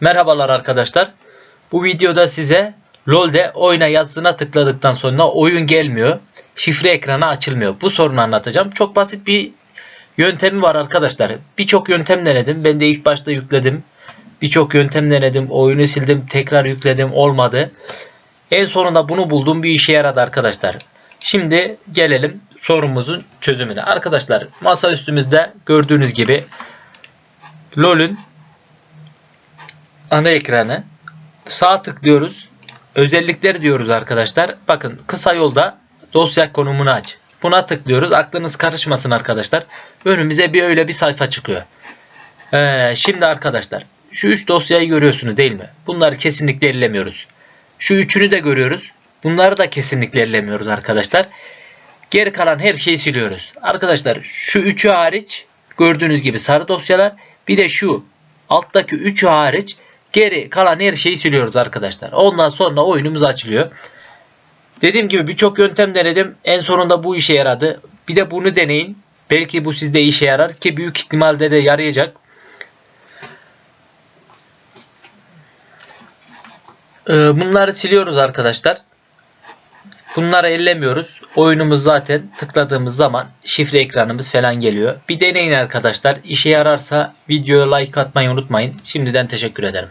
Merhabalar arkadaşlar. Bu videoda size LoL'de oyna yazısına tıkladıktan sonra oyun gelmiyor. Şifre ekranı açılmıyor. Bu sorunu anlatacağım. Çok basit bir yöntemi var arkadaşlar. Birçok yöntem denedim. Ben de ilk başta yükledim. Birçok yöntem denedim. Oyunu sildim. Tekrar yükledim. Olmadı. En sonunda bunu buldum. Bir işe yaradı arkadaşlar. Şimdi gelelim sorumuzun çözümüne. Arkadaşlar masa üstümüzde gördüğünüz gibi LoL'ün ana ekranı. Sağ tıklıyoruz. Özellikler diyoruz arkadaşlar. Bakın kısa yolda dosya konumunu aç. Buna tıklıyoruz. Aklınız karışmasın arkadaşlar. Önümüze bir öyle bir sayfa çıkıyor. Ee, şimdi arkadaşlar şu üç dosyayı görüyorsunuz değil mi? Bunları kesinlikle ellemiyoruz. Şu üçünü de görüyoruz. Bunları da kesinlikle ellemiyoruz arkadaşlar. Geri kalan her şeyi siliyoruz. Arkadaşlar şu üçü hariç gördüğünüz gibi sarı dosyalar bir de şu alttaki üçü hariç geri kalan her şeyi siliyoruz arkadaşlar. Ondan sonra oyunumuz açılıyor. Dediğim gibi birçok yöntem denedim. En sonunda bu işe yaradı. Bir de bunu deneyin. Belki bu sizde işe yarar ki büyük ihtimalle de yarayacak. Ee, Bunları siliyoruz arkadaşlar. Bunları ellemiyoruz. Oyunumuz zaten tıkladığımız zaman şifre ekranımız falan geliyor. Bir deneyin arkadaşlar. İşe yararsa videoya like atmayı unutmayın. Şimdiden teşekkür ederim.